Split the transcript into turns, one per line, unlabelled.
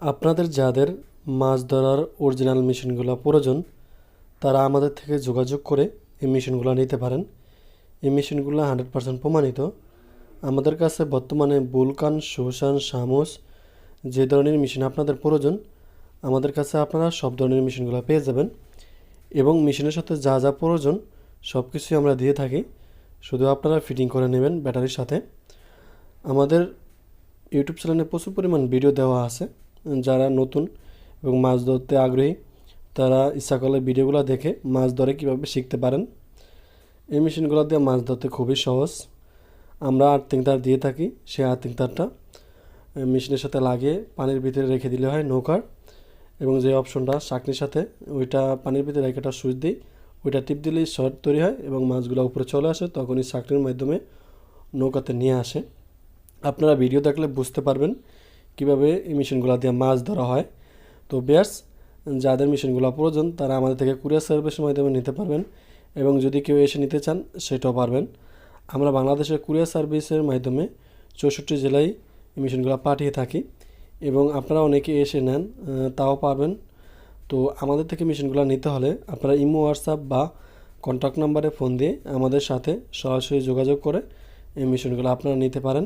আপনাদের যাদের মাছ ধরার অরিজিনাল মেশিনগুলো প্রয়োজন, তারা আমাদের থেকে যোগাযোগ করে এই মেশিনগুলো নিতে পারেন। এই মেশিনগুলো হান্ড্রেড পার্সেন্ট প্রমাণিত। আমাদের কাছে বর্তমানে বুলকান, সুশান, শামুস যে ধরনের মেশিন আপনাদের প্রয়োজন, আমাদের কাছে আপনারা সব ধরনের মেশিনগুলো পেয়ে যাবেন এবং মেশিনের সাথে যা যা প্রয়োজন সব কিছুই আমরা দিয়ে থাকি। শুধু আপনারা ফিটিং করে নেবেন ব্যাটারির সাথে। আমাদের ইউটিউব চ্যানেলে প্রচুর পরিমাণ ভিডিও দেওয়া আছে। যারা নতুন এবং মাছ ধরতে আগ্রহী, তারা ইচ্ছা করলে ভিডিওগুলো দেখে মাছ ধরে কীভাবে শিখতে পারেন। এই মেশিনগুলো দিয়ে মাছ ধরতে খুবই সহজ। আমরা আর্থিং তার দিয়ে থাকি, সেই আর্থিং তারটা মেশিনের সাথে লাগিয়ে পানির ভিতরে রেখে দিলে হয় নৌকার এবং যে অপশনটা শাকনির সাথে, ওইটা পানির ভিতরে রেখে একটা সুইচ দিই, ওইটা টিপ দিলেই শর্ট তৈরি হয় এবং মাছগুলো উপরে চলে আসে, তখনই শাকনির মাধ্যমে নৌকাতে নিয়ে আসে। আপনারা ভিডিও দেখলে বুঝতে পারবেন কীভাবে এই মেশিনগুলো দিয়ে মাছ ধরা হয়। তো বেয়ার্স, যাদের মেশিনগুলো প্রয়োজন, তারা আমাদের থেকে কুরিয়ার সার্ভিসের মাধ্যমে নিতে পারবেন এবং যদি কেউ এসে নিতে চান, সেটাও পারবেন। আমরা বাংলাদেশের কুরিয়ার সার্ভিসের মাধ্যমে চৌষট্টি জেলায় এই মেশিনগুলো পাঠিয়ে থাকি এবং আপনারা অনেকে এসে নেন তাও পারবেন। তো আমাদের থেকে মেশিনগুলো নিতে হলে আপনারা ইমো, হোয়াটসঅ্যাপ বা কন্ট্যাক্ট নাম্বারে ফোন দিয়ে আমাদের সাথে সরাসরি যোগাযোগ করে এই মেশিনগুলো আপনারা নিতে পারেন।